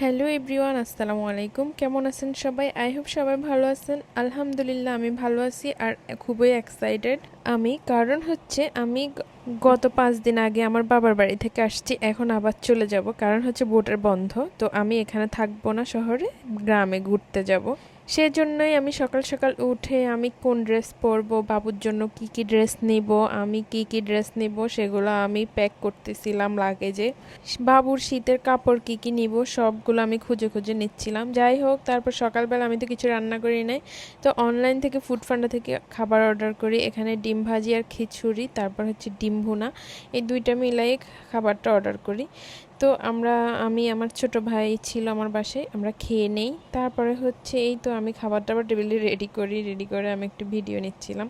Hello everyone, আসসালামু আলাইকুম। কেমন আছেন সবাই? আই হোপ সবাই ভালো আছেন। আলহামদুলিল্লাহ, আমি ভালো আছি আর খুবই এক্সাইটেড আমি। কারণ হচ্ছে, আমি গত পাঁচ দিন আগে আমার বাবার বাড়ি থেকে আসছি। এখন আবার চলে যাব। কারণ হচ্ছে বোটের বন্ধ। তো আমি এখানে থাকব না শহরে, গ্রামে ঘুরতে যাব। সেজন্যই আমি সকাল সকাল উঠে আমি কোন ড্রেস পরবো, বাবুর জন্য কি কি ড্রেস নিব, আমি কি কি ড্রেস নিব, সেগুলো আমি প্যাক করতেছিলাম লাগেজে। বাবুর শীতের কাপড় কি কি নিব, সবগুলো আমি খুঁজে খুঁজে নিচ্ছিলাম। যাই হোক, তারপর সকালবেলা আমি তো কিছু রান্না করি নাই। তো অনলাইন থেকে ফুড ফান্ডা থেকে খাবার অর্ডার করি। এখানে ডিম ভাজি আর খিচুড়ি, তারপর হচ্ছে ডিম ভুনা। এই দুইটা মিলাই খাবারটা অর্ডার করি। তো আমরা, আমি, আমার ছোট ভাই ছিল আমার বাসায়, আমরা খেয়ে নেই। তারপরে হচ্ছে এই তো আমি খাবার দাবার টেবিলে রেডি করি রেডি করে আমি একটু ভিডিও নিচ্ছিলাম।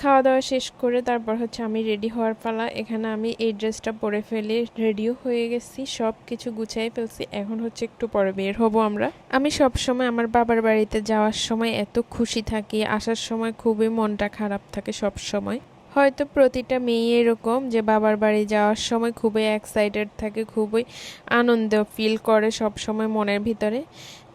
খাওয়া দাওয়া শেষ করে তারপর হচ্ছে আমি রেডি হওয়ার পালা, এখানে আমি এই ড্রেসটা পরে ফেলে রেডিও হয়ে গেছি সব কিছু গুছাই ফেলছি, এখন হচ্ছে একটু পরে বের হব আমরা। আমি সব সময় আমার বাবার বাড়িতে যাওয়ার সময় এত খুশি থাকি, আসার সময় খুবই মনটা খারাপ থাকে সব সময় হয়তো প্রতিটা মেয়ে এরকম যে বাবার বাড়ি যাওয়ার সময় খুবই এক্সাইটেড থাকে, খুবই আনন্দ ফিল করে সব সময় মনের ভিতরে।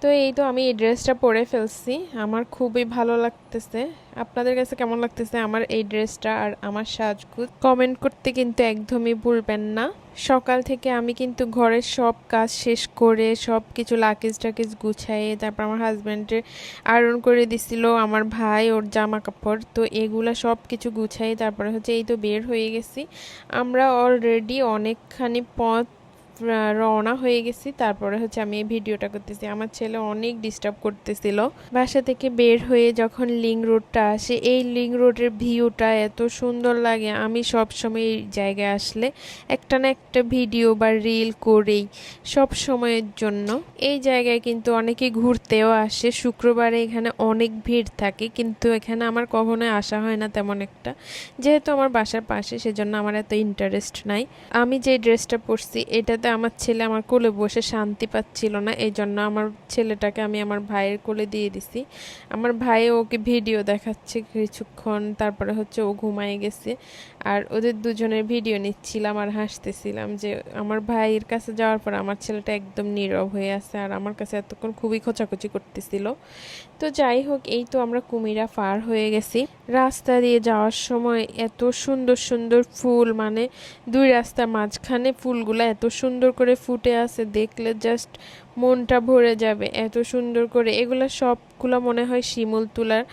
তো এই তো আমি এই ড্রেসটা পরে ফেলছি, আমার খুবই ভালো লাগতেছে। আপনাদের কাছে কেমন লাগতেছে আমার এই ড্রেসটা আর আমার সাজগুজ? কমেন্ট করতে কিন্তু একদমই ভুলবেন না। সকাল থেকে আমি কিন্তু ঘরের সব কাজ শেষ করে সব কিছু লাকেজ টাকেজ গুছাই তারপর আমার হাজব্যান্ডের আয়রন করে দিছিল, আমার ভাই, ওর জামা কাপড় তো এগুলো সব কিছু গুছাই তারপরে হচ্ছে এই তো বের হয়ে গেছি। আমরা অলরেডি অনেকখানি পথ রওনা হয়ে গেছি। তারপরে হচ্ছে আমি এই ভিডিওটা করতেছি। আমার ছেলে অনেক ডিস্টার্ব করতেছিল। বাসা থেকে বের হয়ে যখন লিং রোডটা আসে, এই লিং রোডের ভিউটা এত সুন্দর লাগে। আমি সব সময় এই জায়গায় আসলে একটা না একটা ভিডিও বা রিল করেই সব সময়ের জন্য। এই জায়গায় কিন্তু অনেকে ঘুরতেও আসে। শুক্রবারে এখানে অনেক ভিড় থাকে, কিন্তু এখানে আমার কখনোই আসা হয় না তেমন একটা। যেহেতু আমার বাসার পাশে, সেজন্য আমার এত ইন্টারেস্ট নাই। আমি যে ড্রেসটা পরছি এটাতে আমার ছেলে আমার কোলে বসে শান্তি পাচ্ছিল না এই জন্য আমার ছেলেটাকে আমি আমার ভাইয়ের কোলে দিয়ে দিছি। আমার ভাই ওকে ভিডিও দেখাচ্ছে কিছুক্ষণ, তারপরে হচ্ছে ও ঘুমায় গেছে। আর ওদের দুজনের ভিডিও নিচ্ছিলাম আর হাসতেছিলাম যে আমার ভাইয়ের কাছে যাওয়ার পর আমার ছেলেটা একদম নীরব হয়ে আছে আর আমার কাছে এতক্ষণ খুবই খোঁচাখুচি করতেছিল। তো যাই হোক, এই তো আমরা কুমিরা পার হয়ে গেছি। রাস্তা দিয়ে যাওয়ার সময় এত সুন্দর সুন্দর ফুল মানে দুই রাস্তার মাঝখানে ফুলগুলো এত সুন্দর করে ফুটে আছে, দেখলে জাস্ট মনটা ভরে যাবে এত সুন্দর করে। এগুলো সবগুলো মনে হয় শিমুল তুলার,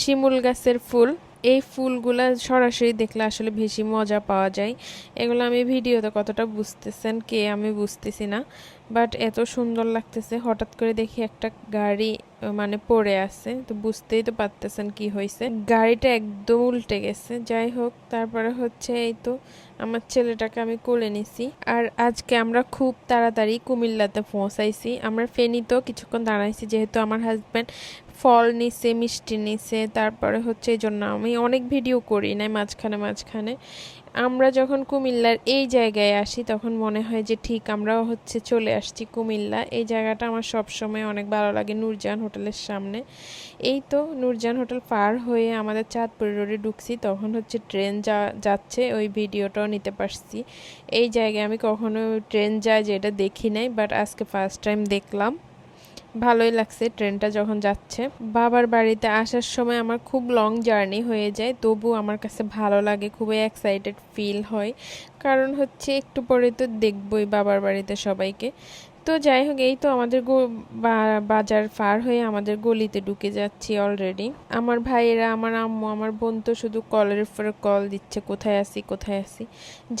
শিমুল গাছের ফুল। এই ফুলগুলা সরাসরি দেখলে আসলে বেশি মজা পাওয়া যায়। এগুলো আমি ভিডিওতে কতটা বুঝতেছেন, কে আমি বুঝতেছি না। বাট এত সুন্দর লাগতেছে, হঠাৎ করে দেখি একটা গাড়ি মানে পড়ে আছে। তো বুঝতেই তো পারতেছেন কি হয়েছে গাড়িটা একদম উল্টে গেছে। যাই হোক, তারপরে হচ্ছে এই তো আমার ছেলেটাকে আমি কোলে নিছি। আর আজকে আমরা খুব তাড়াতাড়ি কুমিল্লাতে পৌঁছাইছি। আমরা ফেনীতেও কিছুক্ষণ দাঁড়াইছি, যেহেতু আমার হাজব্যান্ড ফল নিছে, মিষ্টি নিছে, তারপরে হচ্ছে এই জন্য আমি অনেক ভিডিও করি নাই মাঝখানে মাঝখানে। আমরা যখন কুমিল্লার এই জায়গায় আসি তখন মনে হয় যে ঠিক আমরাও হচ্ছে চলে আসছি কুমিল্লা। এই জায়গাটা আমার সব সময় অনেক ভালো লাগে নূরজাহান হোটেলের সামনে। এই তো নূরজাহান হোটেল পার হয়ে আমাদের চাঁদপুর রোডে ঢুকছি, তখন হচ্ছে ট্রেন যা, যাচ্ছে, ওই ভিডিওটাও নিতে পারছি। এই জায়গায় আমি কখনো ট্রেন যায় যেটা দেখি নাই বাট আজকে ফার্স্ট টাইম দেখলাম। ভালোই লাগছে ট্রেনটা যখন যাচ্ছে। বাবার বাড়িতে আসার সময় আমার খুব লং জার্নি হয়ে যায়, তবু আমার কাছে ভালো লাগে, খুবই এক্সাইটেড ফিল হয়। কারণ হচ্ছে একটু পরে তো দেখবই বাবার বাড়িতে সবাইকে। তো যাই হোক, এই তো আমাদের বাজার পার হয়ে আমাদের গলিতে ঢুকে যাচ্ছি অলরেডি আমার ভাইয়েরা, আমার আম্মু, আমার বোন তো শুধু কলের উপরে কল দিচ্ছে, কোথায় আছি কোথায় আছি?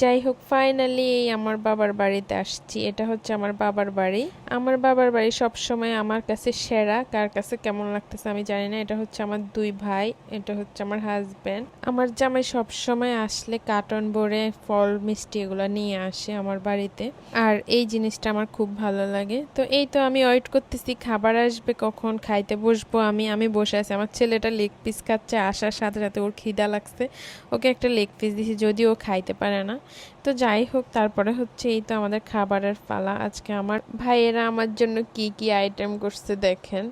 যাই হোক ফাইনালি এই আমার বাবার বাড়িতে আসছি। এটা হচ্ছে আমার বাবার বাড়ি। আমার বাবার বাড়ি সব সময় আমার কাছে সেরা। কার কাছে কেমন লাগতেছে আমি জানি না। এটা হচ্ছে আমার দুই ভাই, এটা হচ্ছে আমার হাজব্যান্ড আমার জামাই সব সময় আসলে কার্টন ভরে ফল, মিষ্টি এগুলো নিয়ে আসে আমার বাড়িতে। আর এই জিনিসটা আমার খুব ভালো লাগে। তো এই তো আমি ওয়েট করতেছি, খাবার আসবে কখন, খাইতে বসবো আমি আমি বসে আছি। আমার ছেলেটা লেগ পিস খাচ্ছে, আসার সাথে সাথে ওর খিদা লাগছে। ওকে একটা লেগ পিস দিছি, যদিও ও খাইতে পারে না। তো যাই হোক, তারপরে হচ্ছে এই তো আমাদের খাবারের পালা। আজকে আমার ভাইয়েরা আমার জন্য কি কি আইটেম করছে দেখেন।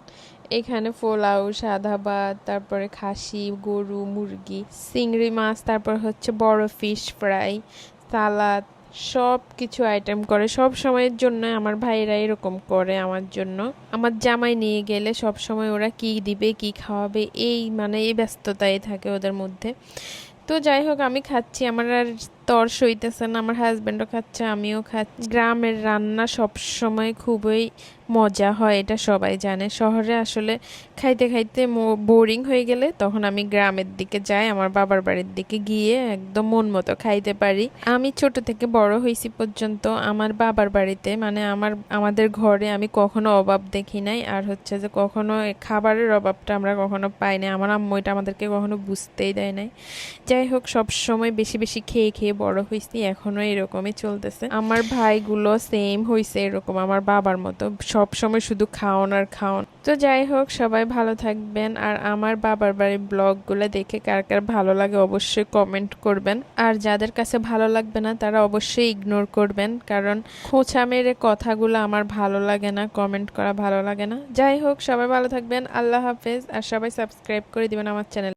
এখানে পোলাও, সাদা ভাত, তারপরে খাসি, গরু, মুরগি, চিংড়ি মাছ, তারপর হচ্ছে বড় ফিশ ফ্রাই সালাদ সব কিছু আইটেম করে। সব সময়ের জন্য আমার ভাইরা এরকম করে আমার জন্য। আমার জামাই নিয়ে গেলে সব সময় ওরা কি দিবে, কি খাওয়াবে, এই মানে এই ব্যস্ততাই থাকে ওদের মধ্যে। তো যাই হোক, আমি খাচ্ছি। আমার আর তর সইতেছে না, আমার হাজব্যান্ডও খাচ্ছে, আমিও খাচ্ছি। গ্রামের রান্না সব সময় খুবই মজা হয়, এটা সবাই জানে। শহরে আসলে খাইতে খাইতে বোরিং হয়ে গেলে তখন আমি গ্রামের দিকে যাই, আমার বাবার বাড়ির দিকে গিয়ে একদম মন মতো খাইতে পারি। আমি ছোট থেকে বড় হয়েছি পর্যন্ত আমার বাবার বাড়িতে মানে আমার, আমাদের ঘরে আমি কখনো অভাব দেখি নাই। আর হচ্ছে যে কখনো খাবারের অভাবটা আমরা কখনো পাই নাই, আমার আম্মু এটা আমাদেরকে কখনো বুঝতেই দেয় নাই। যাই হোক সব সময় বেশি বেশি খেয়ে খেয়ে বড় হয়েছি এখনও এরকমই চলতেছে। আমার ভাইগুলো সেম হয়েছে এরকম, আমার বাবার মতো। সব সময় শুধু খাওন আর খাওন। তো যাই হোক, সবাই ভালো থাকবেন। আর আমার বাবার বাড়ির ব্লগগুলো দেখে কার কার ভালো লাগে অবশ্যই কমেন্ট করবেন। আর যাদের কাছে ভালো লাগবে না, তারা অবশ্যই ইগনোর করবেন। কারণ খোঁচা মেরে কথাগুলো আমার ভালো লাগে না কমেন্ট করা ভালো লাগে না। যাই হোক, সবাই ভালো থাকবেন। আল্লাহ হাফেজ। আর সবাই সাবস্ক্রাইব করে দিবেন আমার চ্যানেল